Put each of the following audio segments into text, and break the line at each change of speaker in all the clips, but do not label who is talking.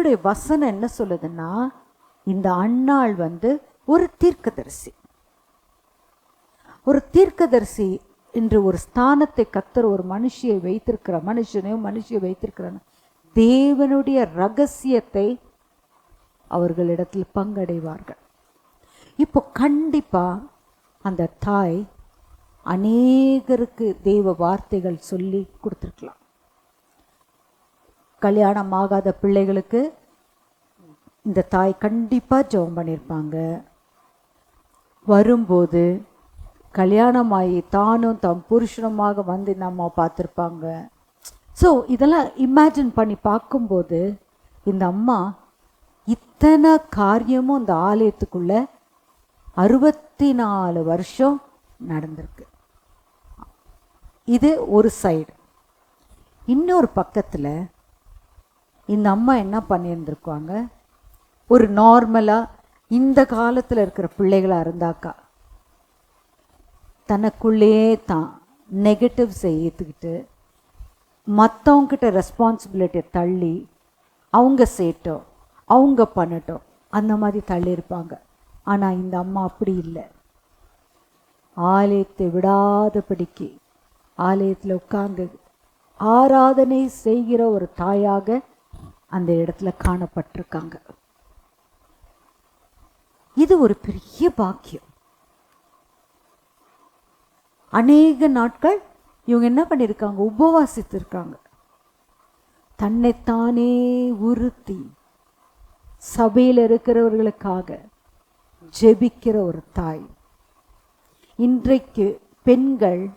கர்த்தருடைய வசனம் என்ன சொல்லுதுன்னா இந்த அன்னாள் வந்து ஒரு தீர்க்கதரிசி. ஒரு தீர்க்கதரிசி என்று ஒரு ஸ்தானத்தை கத்தர் ஒரு மனுஷியை வைத்திருக்கிற மனுஷனையும் மனுஷியை வைத்திருக்கிறான் தேவனுடைய ரகசியத்தை அவர்களிடத்தில் பங்கடைவார்கள். இப்போ கண்டிப்பா அந்த தாய் அநேகருக்கு தேவ வார்த்தைகள் சொல்லி கொடுத்துருக்கலாம். கல்யாணம் ஆகாத பிள்ளைகளுக்கு இந்த தாய் கண்டிப்பாக ஜெபம் பண்ணியிருப்பாங்க வரும்போது கல்யாணமாகி தானும் தம் புருஷனுமாக வந்து இந்த அம்மா பார்த்துருப்பாங்க. ஸோ இதெல்லாம் இமேஜின் பண்ணி பார்க்கும்போது இந்த அம்மா இத்தனை காரியமும் இந்த ஆலயத்துக்குள்ள அறுபத்தி நாலு வருஷம் நடந்திருக்கு. இது ஒரு சைடு இன்னொரு பக்கத்தில் இந்த அம்மா என்ன பண்ணியிருந்துருக்குவாங்க ஒரு நார்மலாக இந்த காலத்தில் இருக்கிற பிள்ளைகளாக இருந்தாக்கா தனக்குள்ளேயே தான் நெகட்டிவ்ஸை ஏற்றுக்கிட்டு மற்றவங்கிட்ட ரெஸ்பான்சிபிலிட்டியை தள்ளி அவங்க சேட்டோம் அவங்க பண்ணட்டும் அந்த மாதிரி தள்ளியிருப்பாங்க. ஆனால் இந்த அம்மா அப்படி இல்லை. ஆலயத்தை விடாதபடிக்கு ஆலயத்தில் உட்கார்ந்து ஆராதனை செய்கிற ஒரு தாயாக அந்த இடத்துல காணப்பட்டிருக்காங்க. இது ஒரு பெரிய பாக்கியம். அநேக நாட்கள் இவங்க என்ன பண்ணியிருக்காங்க உபவாசித்திருக்காங்க. தன்னைத்தானே உறுத்தி சபையில் இருக்கிறவர்களுக்காக ஜெபிக்கிற ஒரு தாய். இன்றைக்கு பெண்கள்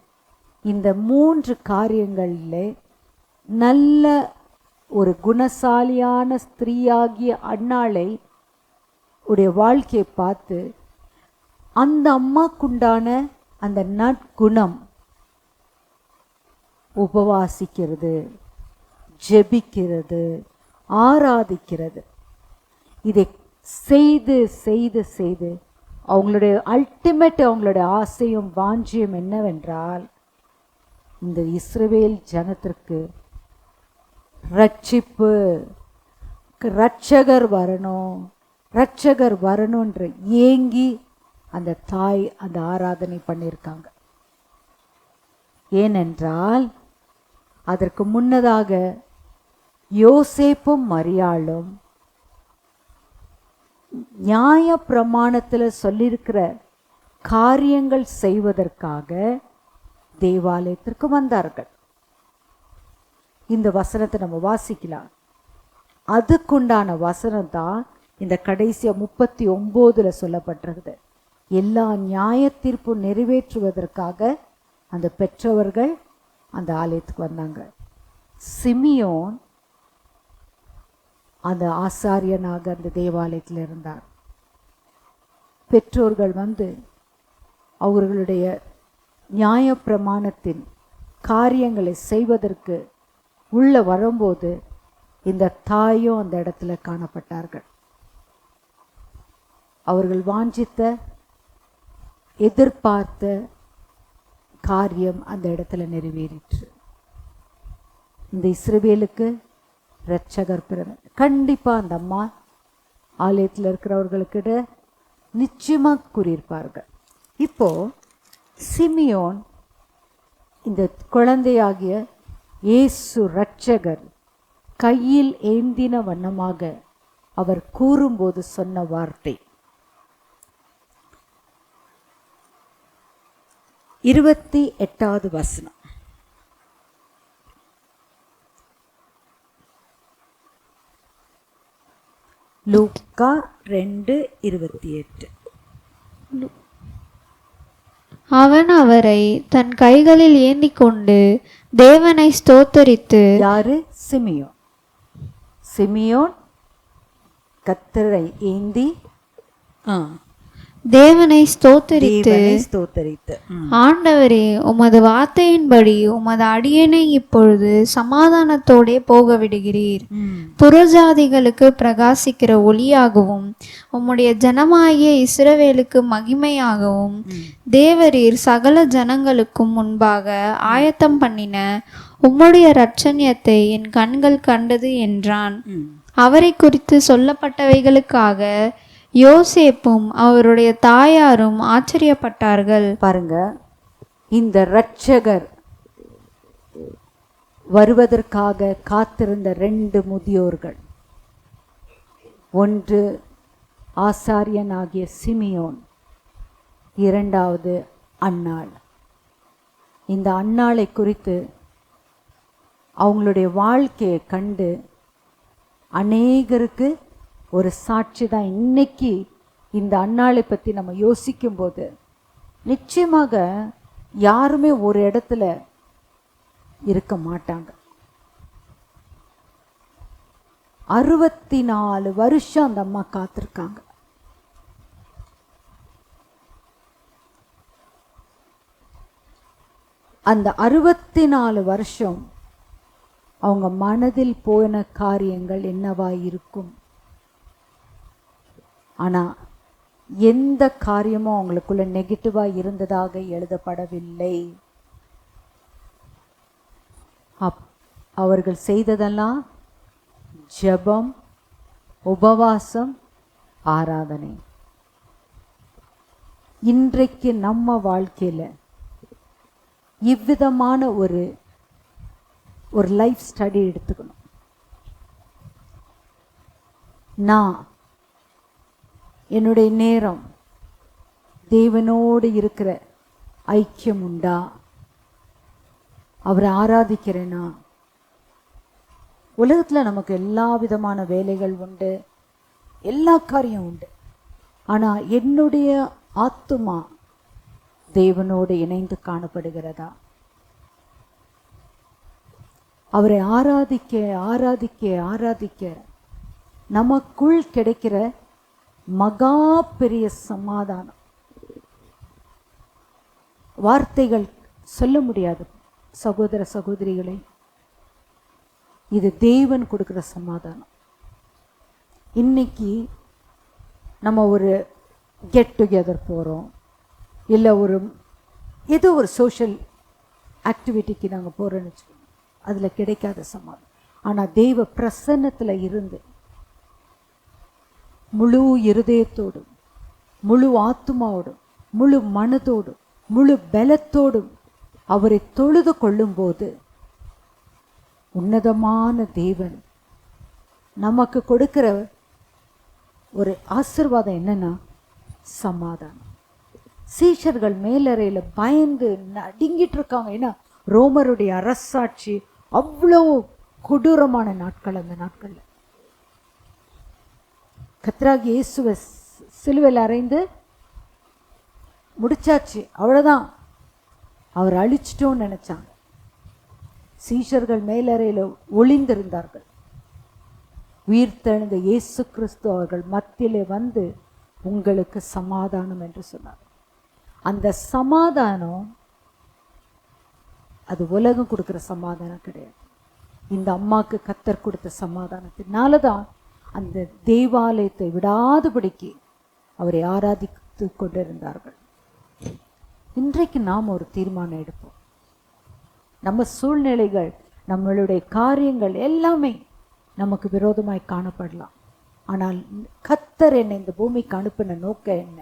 இந்த மூன்று காரியங்களில் நல்ல ஒரு குணசாலியான ஸ்திரீயாகிய அன்னாளை உடைய வாழ்க்கையை பார்த்து அந்த அம்மாக்குண்டான அந்த நற்குணம் உபவாசிக்கிறது ஜெபிக்கிறது ஆராதிக்கிறது. இதை செய்து செய்து செய்து அவங்களுடைய அல்டிமேட் அவங்களுடைய ஆசையும் வாஞ்சியும் என்னவென்றால் இந்த இஸ்ரவேல் ஜனத்திற்கு ரட்சிப்பு. ரட்சகர் வரணும். ரட்சகர் வரணுன்ற ஏங்கி அந்த தாய் அந்த ஆராதனை பண்ணியிருக்காங்க ஏனென்றால் அதற்கு முன்னதாக யோசேப்பும் மரியாளும் நியாய பிரமாணத்தில் சொல்லியிருக்கிற காரியங்கள் செய்வதற்காக தேவாலயத்திற்கு வந்தார்கள். இந்த வசனத்தை நம்ம வாசிக்கலாம். அதுக்குண்டான வசனம் தான் இந்த கடைசியாக முப்பத்தி ஒம்போதில் சொல்லப்பட்டிருக்குது. எல்லா நியாய நிறைவேற்றுவதற்காக அந்த பெற்றவர்கள் அந்த ஆலயத்துக்கு வந்தாங்க. சிமியோன் அந்த ஆசாரியனாக அந்த தேவாலயத்தில் இருந்தார். பெற்றோர்கள் வந்து அவர்களுடைய நியாயப்பிரமாணத்தின் காரியங்களை செய்வதற்கு உள்ளே வரும்போது இந்த தாயும் அந்த இடத்துல காணப்பட்டார்கள். அவர்கள் வாஞ்சித்த எதிர்பார்த்த காரியம் அந்த இடத்துல நிறைவேறிற்று. இந்த இஸ்ரவேலுக்கு இரட்சகர் பிறந்த கண்டிப்பாக அந்த அம்மா ஆலயத்தில் இருக்கிறவர்களுக்கிட்ட நிச்சயமாக கூறியிருப்பார்கள். இப்போது சிமியோன் இந்த குழந்தையாகிய இயேசு இரட்சகர் கையில் ஏந்தின வண்ணமாக அவர் கூறும்போது சொன்ன வார்த்தை. இருபத்தி எட்டாவது வசனம். லூக்கா ரெண்டு இருபத்தி எட்டு.
அவன் அவரை தன் கைகளில் ஏந்திக் கொண்டு தேவனை ஸ்தோத்தரித்து
யாரு? சிமியோன். சிமியோன் கத்தரை ஏந்தி ஆ,
தேவனை ஸ்தோத்தரித்து
ஸ்தோத்தரித்து.
ஆண்டவரே உமது வார்த்தையின்படி உமது அடியேனை இப்பொழுது சமாதானத்தோடே போக விடுகிறீர். புறஜாதிகளுக்கு பிரகாசிக்கிற ஒளியாகவும் உம்முடைய ஜனமாகிய இஸ்ரவேலுக்கு மகிமையாகவும் தேவரீர் சகல ஜனங்களுக்கும் முன்பாக ஆயத்தம் பண்ணின உம்முடைய இரட்சணியத்தை என் கண்கள் கண்டது என்றான். அவரை குறித்து சொல்லப்பட்டவைகளுக்காக யோசேப்பும் அவருடைய தாயாரும் ஆச்சரியப்பட்டார்கள்.
பாருங்க இந்த இரட்சகர் வருவதற்காக காத்திருந்த ரெண்டு முதியோர்கள். ஒன்று ஆசாரியனாகிய சிமியோன் இரண்டாவது அன்னாள். இந்த அன்னாளை குறித்து அவங்களுடைய வாழ்க்கையை கண்டு அநேகருக்கு ஒரு சாட்சி தான் இன்னைக்கு இந்த அன்னாளை பற்றி நம்ம யோசிக்கும்போது நிச்சயமாக யாருமே ஒரு இடத்துல இருக்க மாட்டாங்க. அறுபத்தி நாலு வருஷம் அந்த அம்மா காத்திருக்காங்க. அந்த அறுபத்தி நாலு வருஷம் அவங்க மனதில் போன காரியங்கள் என்னவா இருக்கும் ஆனால் எந்த காரியமும் அவங்களுக்குள்ள நெகட்டிவாக இருந்ததாக எழுதப்படவில்லை. அப்- அவர்கள் செய்ததெல்லாம் ஜெபம் உபவாசம் ஆராதனை. இன்றைக்கு நம்ம வாழ்க்கையில் இவ்விதமான ஒரு ஒரு லைஃப் ஸ்டடி எடுத்துக்கணும். நான் என்னுடைய நேரம் தேவனோடு இருக்கிற ஐக்கியம் உண்டா அவரை ஆராதிக்கிறேனா? உலகத்தில் நமக்கு எல்லா விதமான வேலைகள் உண்டு எல்லா காரியம் உண்டு. ஆனால் என்னுடைய ஆத்துமா தேவனோடு இணைந்து காணப்படுகிறதா? அவரை ஆராதிக்க ஆராதிக்க ஆராதிக்க நமக்குள் கிடைக்கிற மகா பெரிய சமாதானம். வார்த்தைகள் சொல்ல முடியாது சகோதர சகோதரிகளை. இது தேவன் கொடுக்குற சமாதானம். இன்னைக்கு நம்ம ஒரு கெட் டுகெதர் போகிறோம் இல்லை ஒரு ஏதோ ஒரு சோஷியல் ஆக்டிவிட்டிக்கு நாங்கள் போகிறோன்னு வச்சுக்கோங்க. அதில் கிடைக்காத சமாதானம். ஆனால் தெய்வ பிரசன்னத்தில் இருந்து முழு இருதயத்தோடும் முழு ஆத்துமாவோடும் முழு மனதோடும் முழு பலத்தோடும் அவரை தொழுது கொள்ளும்போது உன்னதமான தேவன் நமக்கு கொடுக்கிற ஒரு ஆசிர்வாதம் என்னன்னா சமாதானம். சீஷர்கள் மேலறையில் பயந்து நடுங்கிட்டு இருக்காங்க. ஏன்னா ரோமருடைய அரசாட்சி அவ்வளோ கொடூரமான நாட்கள் அந்த நாட்களில். கத்ராகி இயேசுவை சிலுவையில் அறைந்து முடிச்சாச்சு. அவ்வளோதான் அவர் அழிச்சிட்டோன்னு நினைச்சாங்க. சீஷர்கள் மேலறையில் ஒளிந்திருந்தார்கள். உயிர் தெழுந்த இயேசு கிறிஸ்து அவர்கள் மத்தியிலே வந்து உங்களுக்கு சமாதானம் என்று சொன்னார். அந்த சமாதானம் அது உலகம் கொடுக்கிற சமாதானம் கிடையாது. இந்த அம்மாவுக்கு கத்தர் கொடுத்த சமாதானத்தினால தான் அந்த தேவாலயத்தை விடாதபடிக்கு அவரை ஆராதித்து கொண்டிருந்தார்கள். இன்றைக்கு நாம் ஒரு தீர்மானம் எடுப்போம். நம்ம சூழ்நிலைகள் நம்மளுடைய காரியங்கள் எல்லாமே நமக்கு விரோதமாய் காணப்படலாம். ஆனால் கத்தர் என்னை இந்த பூமிக்கு அனுப்பின நோக்கம் என்ன?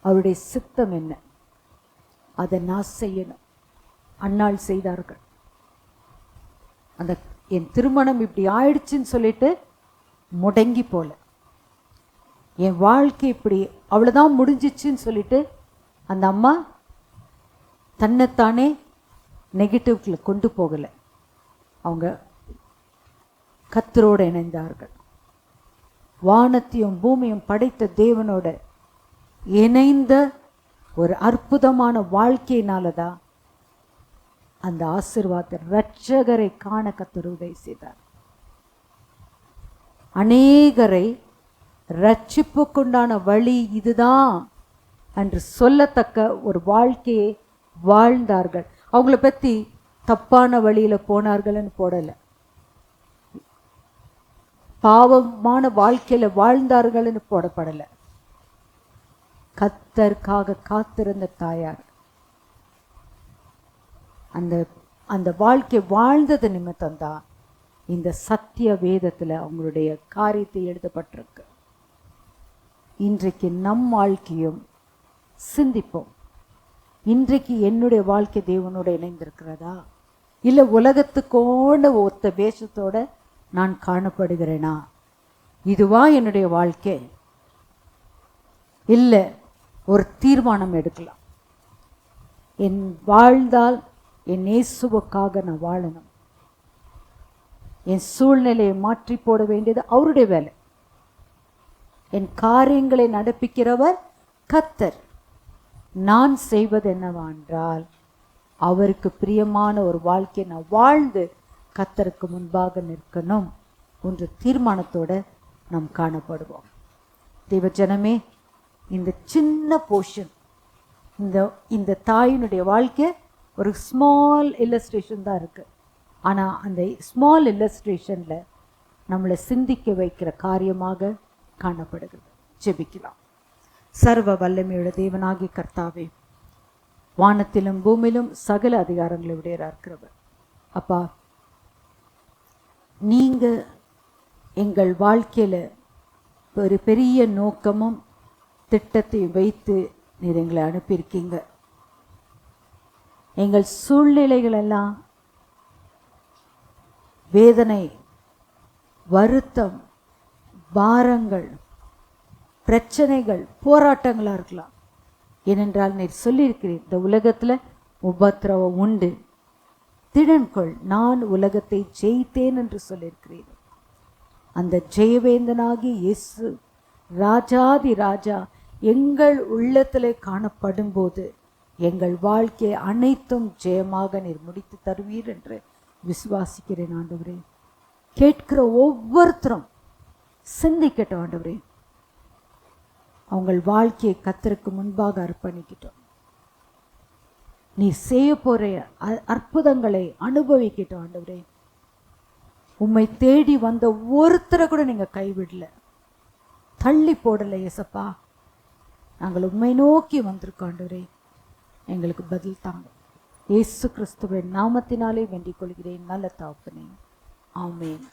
அவருடைய சித்தம் என்ன? அதை நான் செய்யணும். அன்னாள் செய்தார்கள். அந்த என் திருமணம் இப்படி ஆயிடுச்சுன்னு சொல்லிட்டு முடங்கி போல என் வாழ்க்கை இப்படி அவ்வளோதான் முடிஞ்சிச்சுன்னு சொல்லிட்டு அந்த அம்மா தன்னைத்தானே நெகட்டிவ்ல கொண்டு போகலை. அவங்க கத்தரோடு இணைந்தார்கள். வானத்தையும் பூமியும் படைத்த தேவனோட இணைந்த ஒரு அற்புதமான வாழ்க்கையினால தான் அந்த ஆசிர்வாத ரட்சகரை காண கத்தர் உதவி செய்தார். அநேகரை ரட்சிப்புக்குண்டான வழி இதுதான் என்று சொல்லத்தக்க ஒரு வாழ்க்கையை வாழ்ந்தார்கள். அவங்கள பத்தி தப்பான வழியில போனார்கள்னு போடலை. பாவமான வாழ்க்கையில வாழ்ந்தார்கள்னு போடப்படலை. கத்தருக்காக காத்திருந்த தாயார். அந்த அந்த வாழ்க்கை வாழ்ந்தது நிமித்தம்தான் இந்த சத்திய வேதத்தில் அவங்களுடைய காரியத்தை எழுதப்பட்டிருக்கு. இன்றைக்கு நம் வாழ்க்கையும் சிந்திப்போம். இன்றைக்கு என்னுடைய வாழ்க்கை தேவனோடு இணைந்திருக்கிறதா? இல்லை உலகத்துக்கோட ஒத்த வேஷத்தோட நான் காணப்படுகிறேனா? இதுவா என்னுடைய வாழ்க்கை. இல்லை ஒரு தீர்மானம் எடுக்கலாம். என் வாழ்ந்தால் என் இயேசுவுக்காக நான் வாழணும். என் சூழ்நிலையை மாற்றி போட வேண்டியது அவருடைய வேலை. என் காரியங்களை நடப்பிக்கிறவர் கத்தர் நான் செய்வது என்னவென்றால் அவருக்கு பிரியமான ஒரு வாழ்க்கையை நான் வாழ்ந்து கத்தருக்கு முன்பாக நிற்கணும் என்ற தீர்மானத்தோடு நாம் காணப்படுவோம். தெய்வஜனமே இந்த சின்ன போர்ஷன் இந்த இந்த தாயினுடைய வாழ்க்கை ஒரு ஸ்மால் இல்லஸ்ட்ரேஷன் தான் இருக்குது ஆனால் அந்த ஸ்மால் இல்லஸ்ட்ரேஷனில் நம்மளை சிந்திக்க வைக்கிற காரியமாக காணப்படுகிறது. ஜெபிக்கலாம். சர்வ வல்லமையுள்ள தேவனாகி கர்த்தாவே வானத்திலும் பூமியிலும் சகல அதிகாரங்களை உடையராக இருக்கிறவர். அப்பா நீங்கள் எங்கள் வாழ்க்கையில் ஒரு பெரிய நோக்கமும் திட்டத்தையும் வைத்து நீர் எங்களை அனுப்பியிருக்கீங்க. எங்கள் சூழ்நிலைகளெல்லாம் வேதனை வருத்தம் பாரங்கள் பிரச்சனைகள் போராட்டங்களாக இருக்கலாம். ஏனென்றால் நீர் சொல்லியிருக்கிறேன் இந்த உலகத்தில் உபத்திரவம் உண்டு. திடன்கொள் நான் உலகத்தை ஜெயித்தேன் என்று சொல்லியிருக்கிறேன். அந்த ஜெயவேந்தனாகி இயேசு ராஜாதி ராஜா எங்கள் உள்ளத்திலே காணப்படும் போது எங்கள் வாழ்க்கை அனைத்தும் ஜெயமாக நீர் முடித்து தருவீர் என்று விசுவாசிக்கிறேன் ஆண்டவரே. கேட்கிற ஒவ்வொருத்தரும் சிந்திக்கட்டும் ஆண்டவரே. அவங்கள் வாழ்க்கையை கத்தருக்கு முன்பாக அர்ப்பணிக்கிட்டோம். நீ செய்ய போற அற்புதங்களை அனுபவிக்கிட்டோம் ஆண்டவரே. உம்மை தேடி வந்த ஒருத்தரை கூட நீங்க கைவிடல. தள்ளி போடல ஏசப்பா நாங்கள் உண்மை நோக்கி வந்திருக்கோம் ஆண்டவரே. எங்களுக்கு பதில் தாங்க. இயேசு கிறிஸ்துவின் நாமத்தினாலே வேண்டிக் கொள்கிறேன். நல்ல தாப்பனே ஆமேன்.